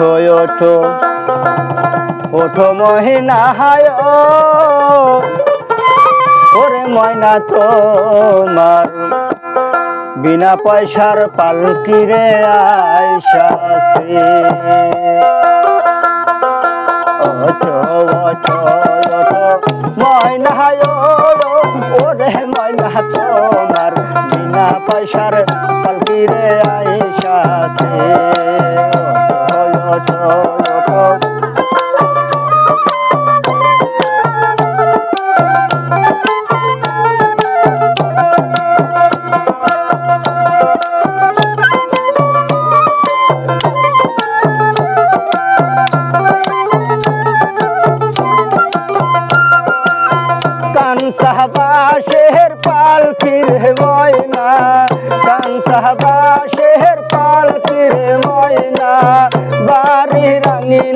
ওঠো। ওঠো মহিনা, হায় ওরে ময়না তোমার। বিনা পয়সার পালকিরে আইসাছে ওঠো ওঠো ওঠো। ময়না, হায় ওরে ময়না তোমার। বিনা পয়সার পালকিরে আইসাছে ওঠো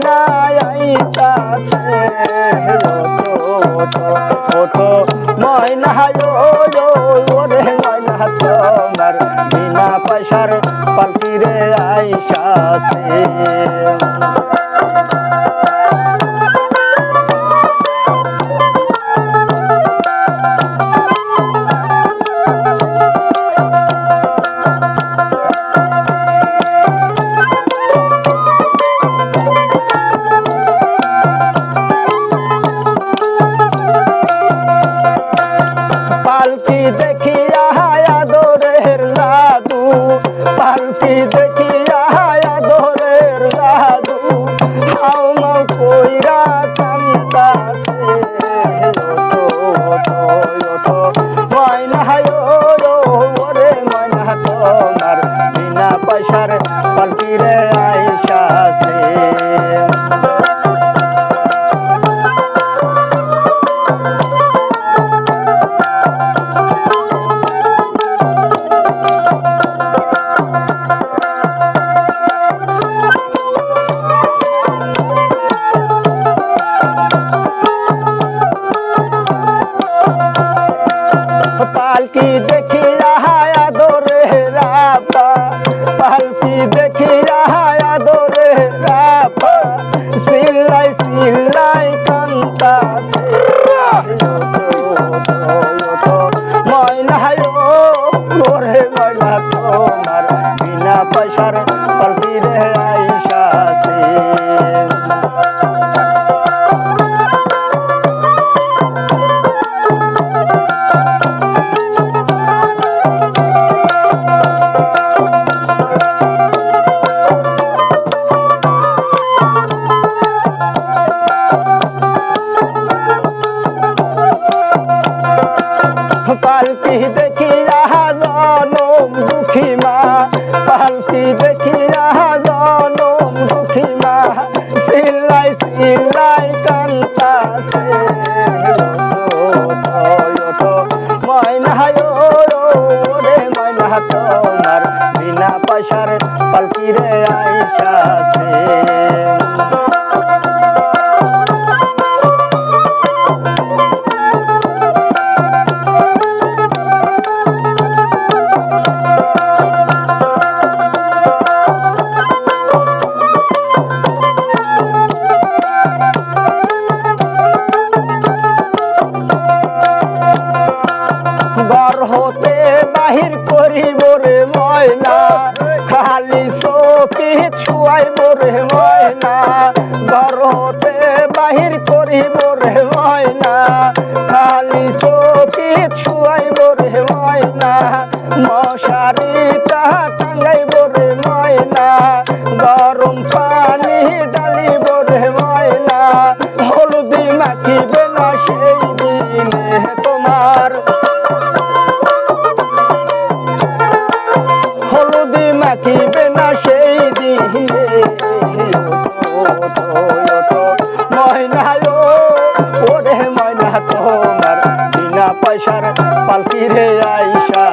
নাই আইতাছে ওঠো ওঠো। ময়না তোমার বিনা পয়সার দুঃখী মা পালকি দেখি রাহা জনম দুঃখী মা সিল্লাই সিল্লাই কান্তাছে তোমার বিনা পয়সার পালকি রে আইসাছে। করিব রে ময়না খালি চকি ছুয়াইব রে ময়না মশারিটা টাঙ্গাইব রে ময়না গরম পানি ডালিব রে ময়না হলদি মাখিবে না সেই দিনে তোমার। হলদি মাখিবে না সেই দিনে ময়না তোমার বিনা পয়সার পালকি রে আইসা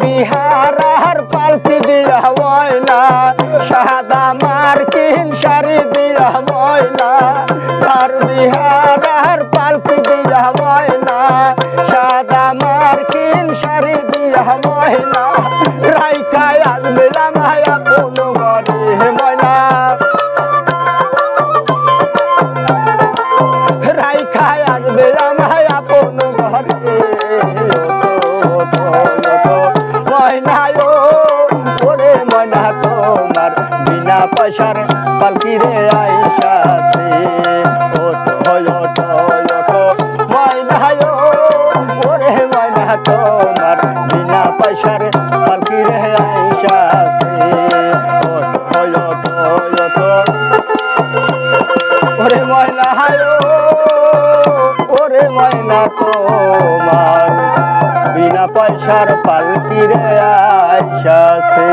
বিহার পালকি দিয়া তার বিহার আর পালকি দিয়া ময়না সাদা মার্কিন শাড়ি দিয়া ময়না রাইখায় আসবে মায়া কোনো ঘরে ময়না। ওঠো, ময়নায় ওরে ময়না তোমার বিনা পয়সার পালকি রে আইসাছে হায়ো ওরে ময়না তোমার। বিনা পয়সার পালকি রে আইসাছে